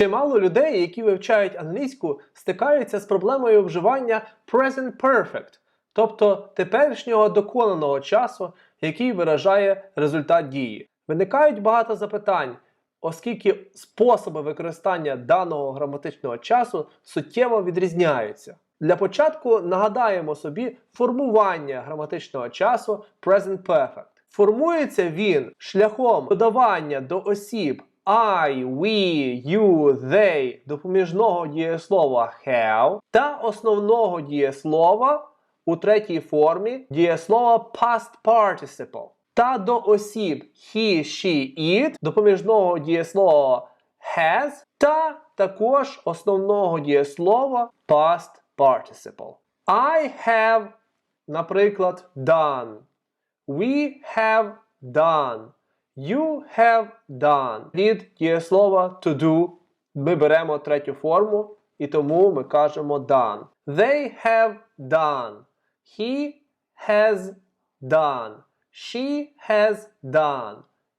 Чимало людей, які вивчають англійську, стикаються з проблемою вживання present perfect, тобто теперішнього доконаного часу, який виражає результат дії. Виникають багато запитань, оскільки способи використання даного граматичного часу суттєво відрізняються. Для початку нагадаємо собі формування граматичного часу present perfect. Формується він шляхом додавання до осіб I, we, you, they допоміжного дієслова have та основного дієслова у третій формі дієслова past participle та до осіб he, she, it допоміжного дієслова has та також основного дієслова past participle. I have, наприклад, done. We have done. You have done. Від дієслова to do ми беремо третю форму і тому ми кажемо done. They have done. He has done. She has done.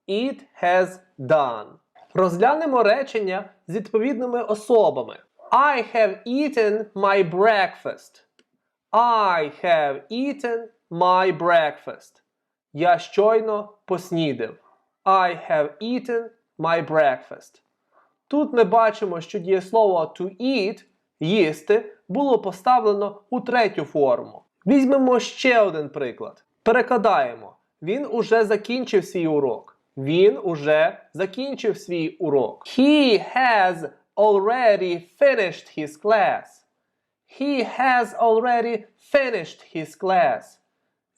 It has done. Розглянемо речення з відповідними особами. I have eaten my breakfast. I have eaten my breakfast. Я щойно поснідав. I have eaten my breakfast. Тут ми бачимо, що дієслово to eat їсти було поставлено у третю форму. Візьмемо ще один приклад. Перекладаємо. Він уже закінчив свій урок. Він уже закінчив свій урок. He has already finished his class. He has already finished his class.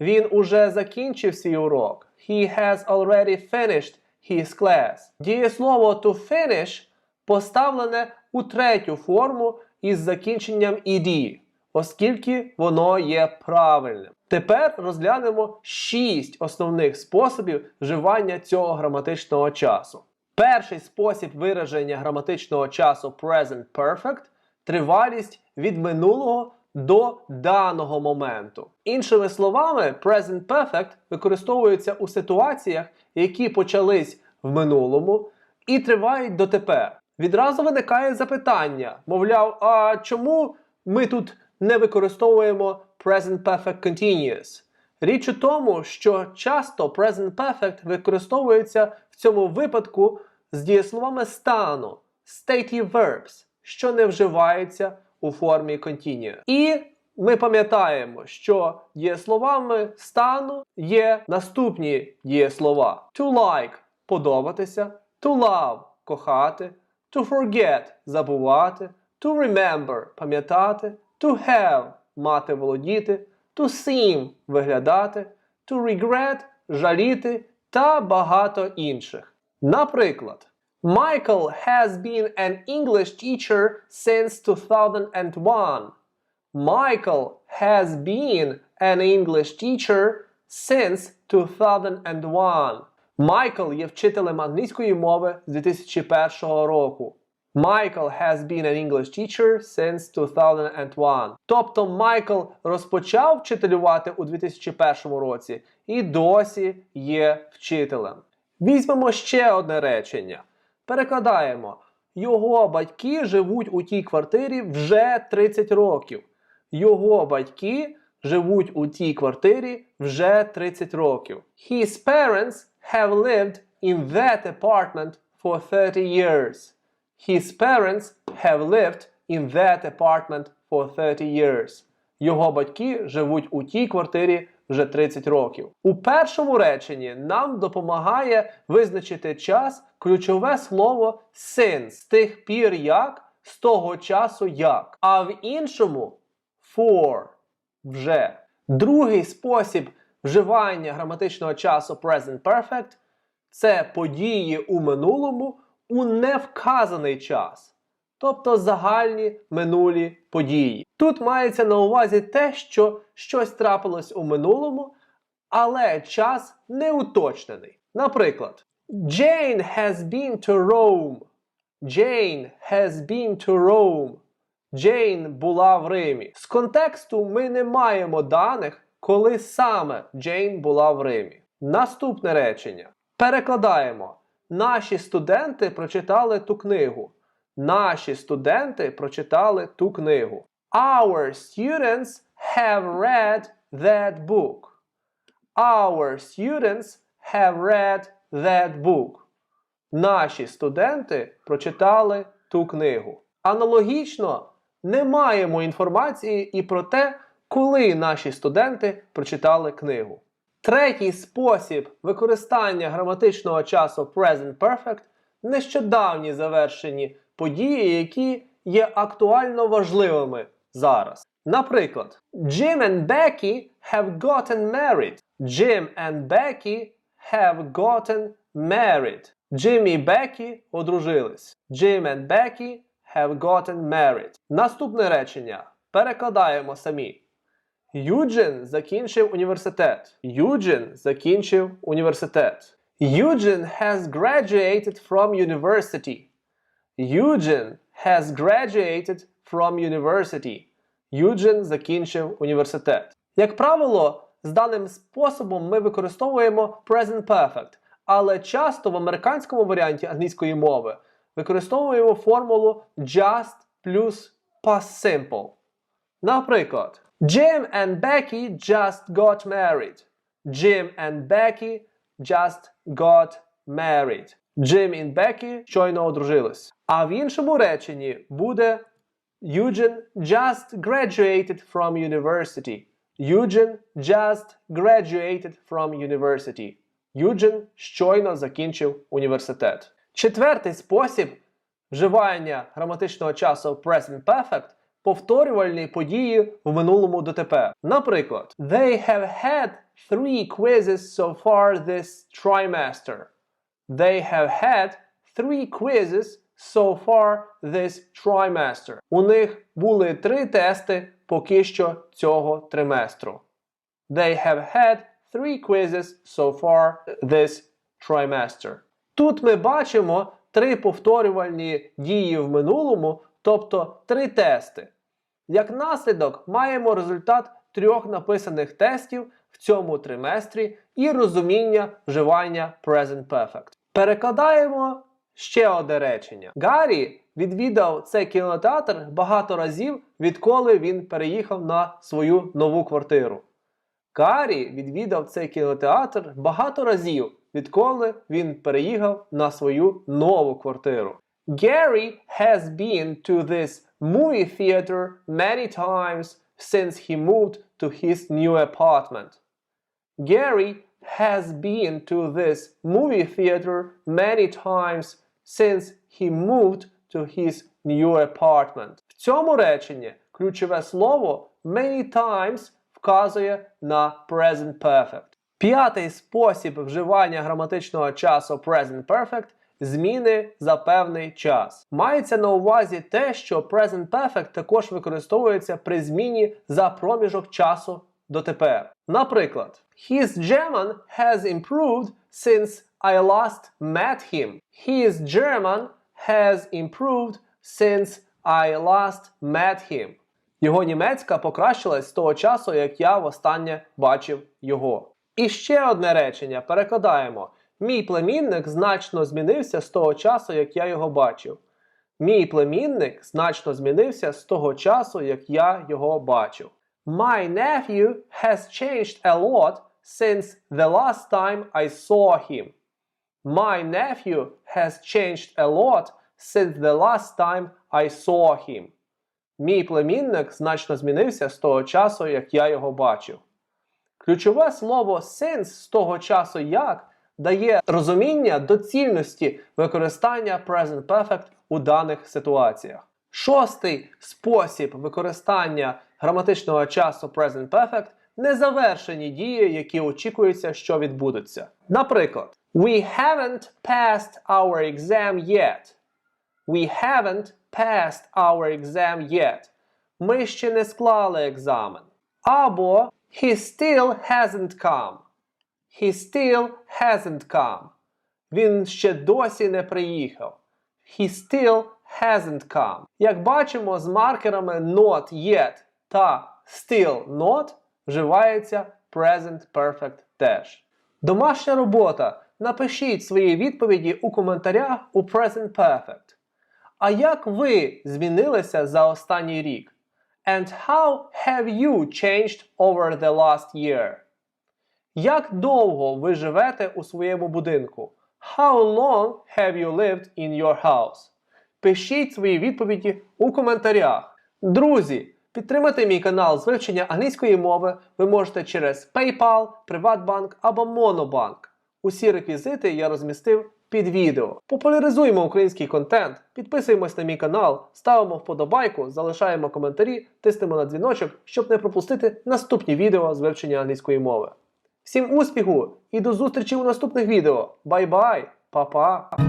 Він уже закінчив свій урок. He has already finished his class. Дієслово to finish поставлене у третю форму із закінченням ed, оскільки воно є правильним. Тепер розглянемо шість основних способів вживання цього граматичного часу. Перший спосіб вираження граматичного часу present perfect тривалість від минулого до даного моменту. Іншими словами, present perfect використовується у ситуаціях, які почались в минулому і тривають дотепер. Відразу виникає запитання, мовляв, а чому ми тут не використовуємо present perfect continuous? Річ у тому, що часто present perfect використовується в цьому випадку з дієсловами стану stative verbs, що не вживаються у формі continuous. І ми пам'ятаємо, що дієсловами стану є наступні дієслова: to like подобатися, to love кохати, to forget забувати, to remember пам'ятати, to have мати володіти, to seem виглядати, to regret жаліти та багато інших. Наприклад, Michael has been an English teacher since 2001. Michael has been an English teacher since 2001. Майкл є вчителем англійської мови з 2001 року. Michael has been an English teacher since 2001. Тобто Майкл розпочав вчителювати у 2001 році і досі є вчителем. Візьмемо ще одне речення. Перекладаємо. Його батьки живуть у тій квартирі вже 30 років. Його батьки живуть у тій квартирі вже 30 років. His parents have lived in that apartment for 30 years. His parents have lived in that apartment for 30 years. Його батьки живуть у тій квартирі вже 30 років. У першому реченні нам допомагає визначити час ключове слово since з тих пір як, з того часу як. А в іншому for вже. Другий спосіб вживання граматичного часу present perfect це події у минулому у невказаний час, тобто загальні минулі події. Тут мається на увазі те, що щось трапилось у минулому, але час не уточнений. Наприклад, Jane has been to Rome. Jane has been to Rome. Джейн була в Римі. З контексту ми не маємо даних, коли саме Джейн була в Римі. Наступне речення. Перекладаємо. Наші студенти прочитали ту книгу. Наші студенти прочитали ту книгу. Our students have read that book. Our students have read that book. Наші студенти прочитали ту книгу. Аналогічно не маємо інформації і про те, коли наші студенти прочитали книгу. Третій спосіб використання граматичного часу Present Perfect нещодавні завершені події, які є актуально важливими зараз. Наприклад, Jim and Becky have gotten married. Jim and Becky have gotten married. Джим і Бекі одружились. Jim and Becky have gotten married. Наступне речення. Перекладаємо самі. Юджин закінчив університет. Юджин закінчив університет. Eugene has graduated from university. Eugene has graduated from university. Юджин закінчив університет. Як правило, з даним способом ми використовуємо present perfect, але часто в американському варіанті англійської мови використовуємо формулу just плюс past simple. Наприклад, Jim and Becky just got married. Jim and Becky just got married. Jim і Becky щойно одружились. А в іншому реченні буде Eugene just graduated from university. Eugene just graduated from university. Eugene щойно закінчив університет. Четвертий спосіб вживання граматичного часу present perfect повторювальні події в минулому ДТП. Наприклад, They have had three quizzes so far this trimester. They have had three quizzes so far this trimester. У них були три тести поки що цього триместру. They have had three quizzes so far this trimester. Тут ми бачимо три повторювальні дії в минулому, тобто три тести. Як наслідок, маємо результат трьох написаних тестів в цьому триместрі і розуміння вживання Present Perfect. Перекладаємо ще одне речення. Гаррі відвідав цей кінотеатр багато разів, відколи він переїхав на свою нову квартиру. Гаррі відвідав цей кінотеатр багато разів, відколи він переїхав на свою нову квартиру. Gary has been to this movie theater many times since he moved to his new apartment. Gary has been to this movie theater many times since he moved to his new apartment. В цьому реченні ключове слово many times вказує на present perfect. П'ятий спосіб вживання граматичного часу present perfect зміни за певний час. Мається на увазі те, що present perfect також використовується при зміні за проміжок часу до тепер. Наприклад, His German has improved since I last met him. His German has improved since I last met him. Його німецька покращилась з того часу, як я востаннє бачив його. І ще одне речення перекладаємо. Мій племінник значно змінився з того часу, як я його бачив. Мій племінник значно змінився з того часу, як я його бачив. My nephew has changed a lot since the last time I saw him. My nephew has changed a lot since the last time I saw him. Мій племінник значно змінився з того часу, як я його бачив. Ключове слово since з того часу як дає розуміння доцільності використання present perfect у даних ситуаціях. Шостий спосіб використання граматичного часу present perfect незавершені дії, які очікується, що відбудуться. Наприклад, We haven't passed our exam yet. We haven't passed our exam yet. Ми ще не склали екзамен. Або He still hasn't come. He still hasn't come. Він ще досі не приїхав. He still hasn't come. Як бачимо, з маркерами not yet та still not вживається present perfect теж. Домашня робота. Напишіть свої відповіді у коментарях у present perfect. А як ви змінилися за останній рік? And how have you changed over the last year? Як довго ви живете у своєму будинку? How long have you lived in your house? Пишіть свої відповіді у коментарях. Друзі, підтримати мій канал з вивчення англійської мови ви можете через PayPal, Приватбанк або Monobank. Усі реквізити я розмістив під відео. Популяризуємо український контент, підписуємось на мій канал, ставимо вподобайку, залишаємо коментарі, тиснемо на дзвіночок, щоб не пропустити наступні відео з вивчення англійської мови. Всім успіху і до зустрічі у наступних відео. Бай-бай, па-па!